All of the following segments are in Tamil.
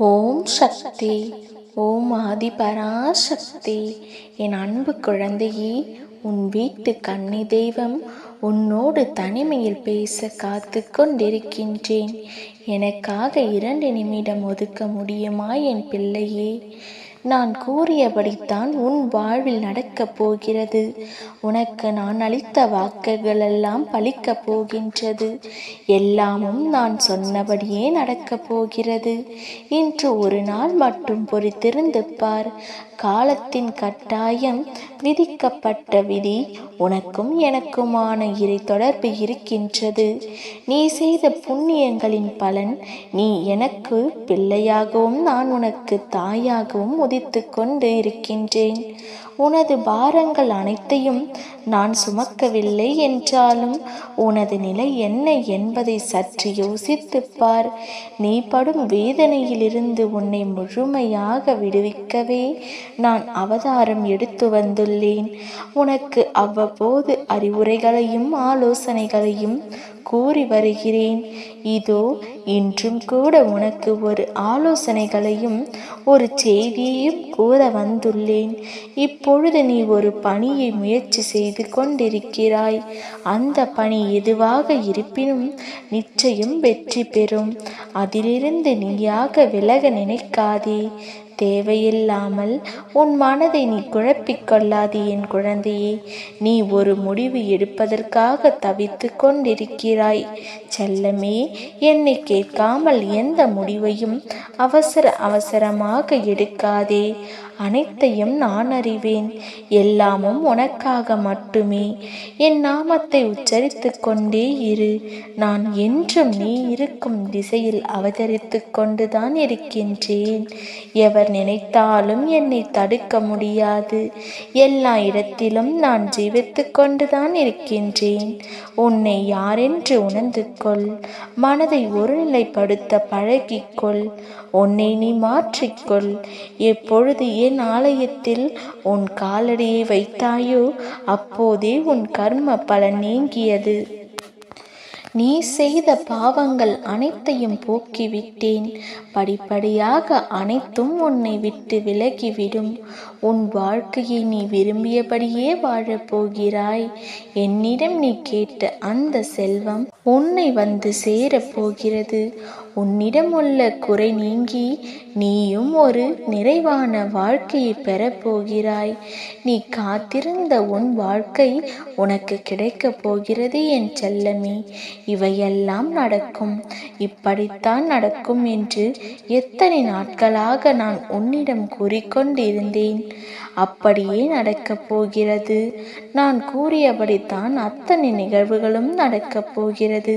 ஓம் சக்தி ஓம் ஆதிபராசக்தி. என் அன்பு குழந்தையே உன் வீட்டு கன்னி தெய்வம் உன்னோடு தனிமையில் பேச காத்து கொண்டிருக்கின்றேன். எனக்காக இரண்டு நிமிடம் ஒதுக்க முடியுமா என் பிள்ளையே? நான் கூறியபடித்தான் உன் வாழ்வில் நடக்கப் போகிறது. உனக்கு நான் அளித்த வாக்குகளெல்லாம் பலிக்கப் போகின்றது. எல்லாமும் நான் சொன்னபடியே நடக்கப் போகிறது. இன்று ஒரு நாள் மட்டும் பொறுத்திருந்து பார். காலத்தின் கட்டாயம் விதிக்கப்பட்ட விதி உனக்கும் எனக்குமான இறை தொடர்பு இருக்கின்றது. நீ செய்த புண்ணியங்களின் பலன் நீ எனக்கு பிள்ளையாகவும் நான் உனக்கு தாயாகவும் உதித்து கொண்டு இருக்கின்றேன் உனது பாரங்கள் அனைத்தையும் நான் சுமக்கவில்லை என்றாலும் உனது நிலை என்ன என்பதை சற்று யோசித்து பார். நீ படும் வேதனையிலிருந்து உன்னை முழுமையாக விடுவிக்கவே நான் அவதாரம் எடுத்து வந்துள்ளேன். உனக்கு அவ்வப்போது அறிவுரைகளையும் ஆலோசனைகளையும் கூறி வருகிறேன். இதோ இன்றும் கூட உனக்கு ஒரு ஆலோசனைகளையும் ஒரு செய்தியையும் கூற வந்துள்ளேன். இப்பொழுது நீ ஒரு பணியை முயற்சி செய்து கொண்டிருக்கிறாய். அந்த பணி எதுவாக இருப்பினும் நிச்சயம் வெற்றி பெறும். அதிலிருந்து நீயாக விலக நினைக்காதே. தேவையில்லாமல் உன் மனதை நீ குழப்பிக் கொள்ளாதே என் குழந்தையே நீ ஒரு முடிவு எடுப்பதற்காக தவித்து கொண்டிருக்கிறாய். செல்லமே என்னை கேட்காமல் எந்த முடிவையும் அவசர அவசரமாக எடுக்காதே. அனைத்தையும் நான் அறிவேன். எல்லாமும் உனக்காக மட்டுமே. என் நாமத்தை உச்சரித்து கொண்டே இரு. நான் என்றும் நீ இருக்கும் திசையில் அவதரித்து கொண்டுதான் இருக்கின்றேன். எவர் நினைத்தாலும் என்னை தடுக்க முடியாது. எல்லா இடத்திலும் நான் ஜீவித்து கொண்டுதான் இருக்கின்றேன். உன்னை யாரென்று உணர்ந்து கொள் மனதை ஒருநிலைப்படுத்த பழகிக்கொள். உன்னை நீ மாற்றிக்கொள். எப்பொழுது என் ஆலயத்தில் உன் காலடியை வைத்தாயோ அப்போதே உன் கர்ம பலன் நீங்கியது. நீ செய்த பாவங்கள் அனைத்தையும் போக்கிவிட்டேன். படிப்படியாக அனைத்தும் உன்னை விட்டு விலகிவிடும். உன் வாழ்க்கையை நீ விரும்பியபடியே வாழப்போகிறாய் என்னிடம் நீ கேட்ட அந்த செல்வம் உன்னை வந்து சேரப் போகிறது. உன்னிடம் உள்ள குறை நீங்கி நீயும் ஒரு நிறைவான வாழ்க்கையை பெறப்போகிறாய் நீ காத்திருந்த உன் வாழ்க்கை உனக்கு கிடைக்கப் போகிறது என் செல்லமே. இவையெல்லாம் நடக்கும். இப்படித்தான் நடக்கும் என்று எத்தனை நாட்களாக நான் உன்னிடம் கூறிக்கொண்டிருந்தேன். அப்படியே நடக்கப் போகிறது. நான் கூறியபடித்தான் அத்தனை நிகழ்வுகளும் நடக்கப் போகிறது.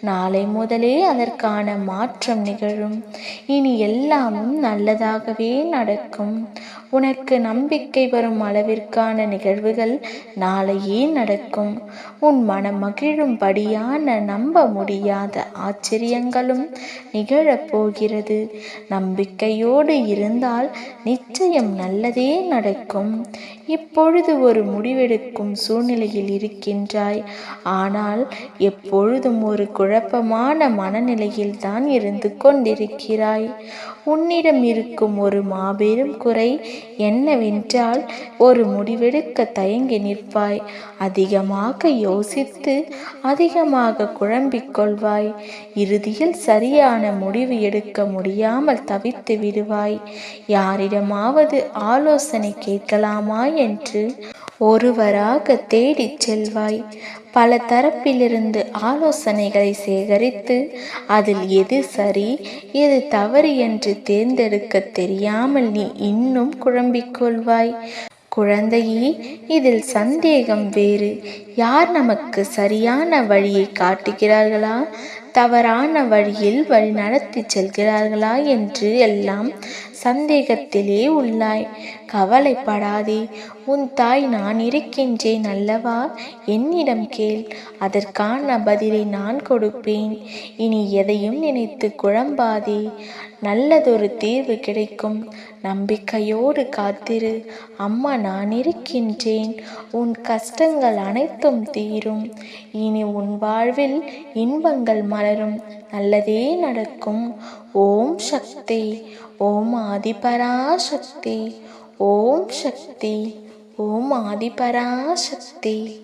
நாளை முதலே அதற்கான மாற்றம் நிகழும். இனி எல்லாமும் நல்லதாகவே நடக்கும். உனக்கு நம்பிக்கை வரும் அளவிற்கான நிகழ்வுகள் நாளையே நடக்கும். உன் மனம் மகிழும்படியான நம்ப முடியாத ஆச்சரியங்களும் நிகழப்போகிறது நம்பிக்கையோடு இருந்தால் நிச்சயம் நல்லதே நடக்கும்? இப்பொழுது ஒரு முடிவெடுக்கும் சூழ்நிலையில் இருக்கின்றாய். ஆனால் எப்பொழுதும் ஒரு குழப்பமான மனநிலையில் தான் இருந்து கொண்டிருக்கிறாய். உன்னிடம் இருக்கும் ஒரு மாபெரும் குறை என்னவென்றால் ஒரு முடிவெடுக்க தயங்கி நிற்பாய். அதிகமாக யோசித்து அதிகமாக குழம்பிக் கொள்வாய். இறுதியில் சரியான முடிவு எடுக்க முடியாமல் தவித்து விடுவாய். யாரிடமாவது ஆலோசனை ஆலோசனை கேட்கலாமா என்று ஒருவராக தேடிச் செல்வாய். பல தரப்பிலிருந்து ஆலோசனைகளை சேகரித்து அதில் எது சரி எது தவறு என்று தேர்ந்தெடுக்க தெரியாமல் நீ இன்னும் குழம்பிக் கொள்வாய். குழந்தையே இதில் சந்தேகம் வேறு. யார் நமக்கு சரியான வழியை காட்டுகிறார்களா? தவறான வழியில் வழி நடத்தி செல்கிறார்களா என்று எல்லாம் சந்தேகத்திலே உள்ளாய். கவலைப்படாதே உன் தாய் நான் இருக்கின்றேன் அல்லவா? என்னிடம் கேள் அதற்கான பதிலை நான் கொடுப்பேன். இனி எதையும் நினைத்து குழம்பாதே நல்லதொரு தீர்வு கிடைக்கும். நம்பிக்கையோடு காத்திரு. அம்மா நான் இருக்கின்றேன். உன் கஷ்டங்கள் அனைத்தும் தீரும். இனி உன் வாழ்வில் இன்பங்கள் மலரும். நல்லதே நடக்கும். ஓம் சக்தி. ஓம் ஆதிபராசக்தி. ஓம் சக்தி. ஓம் ஆதிபராசக்தி.